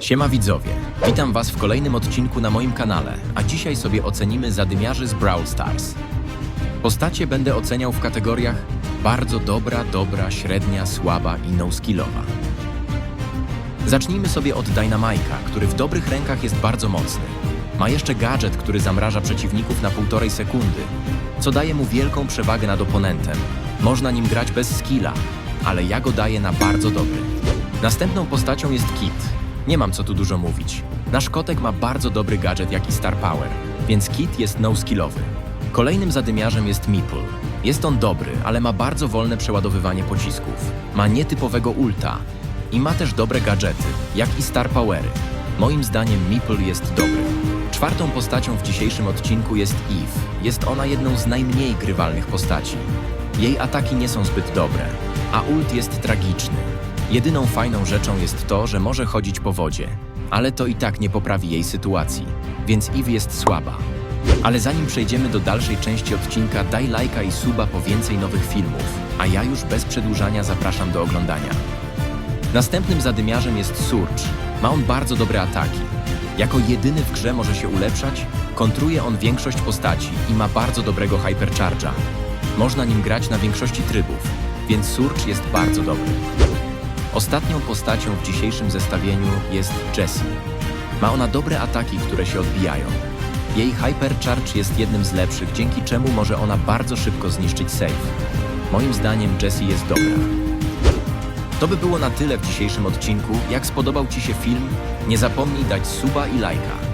Siema widzowie, witam was w kolejnym odcinku na moim kanale, a dzisiaj sobie ocenimy zadymiarzy z Brawl Stars. Postacie będę oceniał w kategoriach bardzo dobra, dobra, średnia, słaba i no-skillowa. Zacznijmy sobie od Dynamike'a, który w dobrych rękach jest bardzo mocny. Ma jeszcze gadżet, który zamraża przeciwników na półtorej sekundy, co daje mu wielką przewagę nad oponentem. Można nim grać bez skilla, ale ja go daję na bardzo dobry. Następną postacią jest Kit. Nie mam co tu dużo mówić. Nasz kotek ma bardzo dobry gadżet jak i Star Power, więc Kit jest no-skillowy. Kolejnym zadymiarzem jest Meeple. Jest on dobry, ale ma bardzo wolne przeładowywanie pocisków. Ma nietypowego ulta i ma też dobre gadżety, jak i Star Powery. Moim zdaniem Meeple jest dobry. Czwartą postacią w dzisiejszym odcinku jest Eve. Jest ona jedną z najmniej grywalnych postaci. Jej ataki nie są zbyt dobre, a ult jest tragiczny. Jedyną fajną rzeczą jest to, że może chodzić po wodzie, ale to i tak nie poprawi jej sytuacji, więc Eve jest słaba. Ale zanim przejdziemy do dalszej części odcinka, daj lajka i suba po więcej nowych filmów, a ja już bez przedłużania zapraszam do oglądania. Następnym zadymiarzem jest Surge. Ma on bardzo dobre ataki. Jako jedyny w grze może się ulepszać, kontruje on większość postaci i ma bardzo dobrego Hypercharge'a. Można nim grać na większości trybów, więc Surge jest bardzo dobry. Ostatnią postacią w dzisiejszym zestawieniu jest Jessie. Ma ona dobre ataki, które się odbijają. Jej Hypercharge jest jednym z lepszych, dzięki czemu może ona bardzo szybko zniszczyć save. Moim zdaniem Jessie jest dobra. To by było na tyle w dzisiejszym odcinku. Jak spodobał Ci się film, nie zapomnij dać suba i lajka.